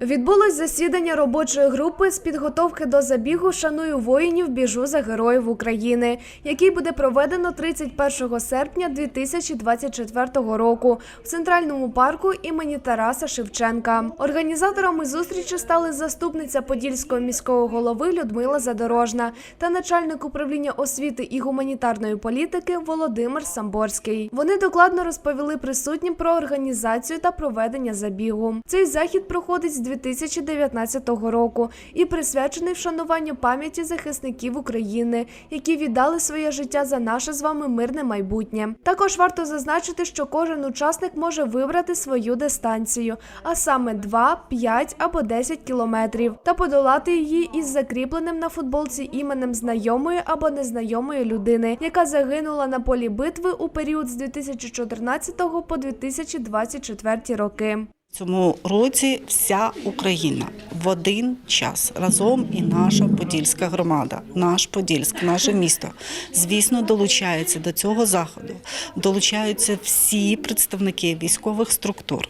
Відбулось засідання робочої групи з підготовки до забігу Шаную воїнів біжу за героїв України, який буде проведено 31 серпня 2024 року в центральному парку імені Тараса Шевченка. Організаторами зустрічі стали заступниця Подільського міського голови Людмила Задорожна та начальник управління освіти і гуманітарної політики Володимир Самборський. Вони докладно розповіли присутнім про організацію та проведення забігу. Цей захід проходить з 2019 року і присвячений вшануванню пам'яті захисників України, які віддали своє життя за наше з вами мирне майбутнє. Також варто зазначити, що кожен учасник може вибрати свою дистанцію, а саме 2, 5 або 10 кілометрів, та подолати її із закріпленим на футболці іменем знайомої або незнайомої людини, яка загинула на полі битви у період з 2014 по 2024 роки. Цьому році вся Україна в один час разом і наша подільська громада, наш Подільськ, наше місто, звісно, долучається до цього заходу. Долучаються всі представники військових структур,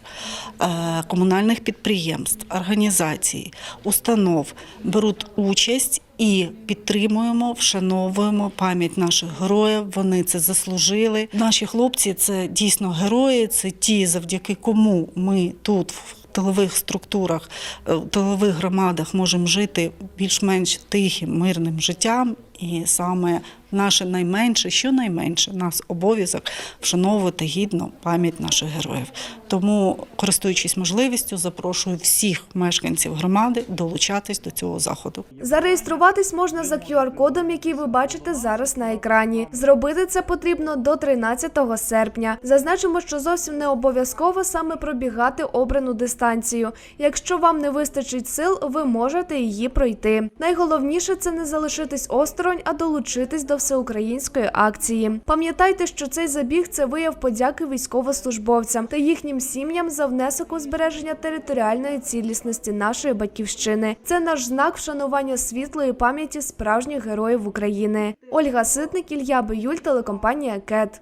е, комунальних підприємств, організацій, установ беруть участь. І підтримуємо, вшановуємо пам'ять наших героїв. Вони це заслужили. Наші хлопці це дійсно герої. Це ті, завдяки кому ми тут в тилових структурах, е, в тилових громадах можемо жити більш-менш тихим, мирним життям. І саме наше найменше, що найменше, нас обов'язок вшановувати гідно пам'ять наших героїв. Тому, користуючись можливістю, запрошую всіх мешканців громади долучатись до цього заходу. Зареєструватись можна за QR-кодом, який ви бачите зараз на екрані. Зробити це потрібно до 13 серпня. Зазначимо, що зовсім не обов'язково саме пробігати обрану дистанцію. Якщо вам не вистачить сил, ви можете її пройти. Найголовніше це не залишитись осторонь, а долучитись до всеукраїнської акції. Пам'ятайте, що цей забіг це вияв подяки військовослужбовцям та їхнім сім'ям за внесок у збереження територіальної цілісності нашої батьківщини. Це наш знак вшанування світлої пам'яті справжніх героїв України. Ольга Ситник, Ілья Биюль, телекомпанія КЕТ.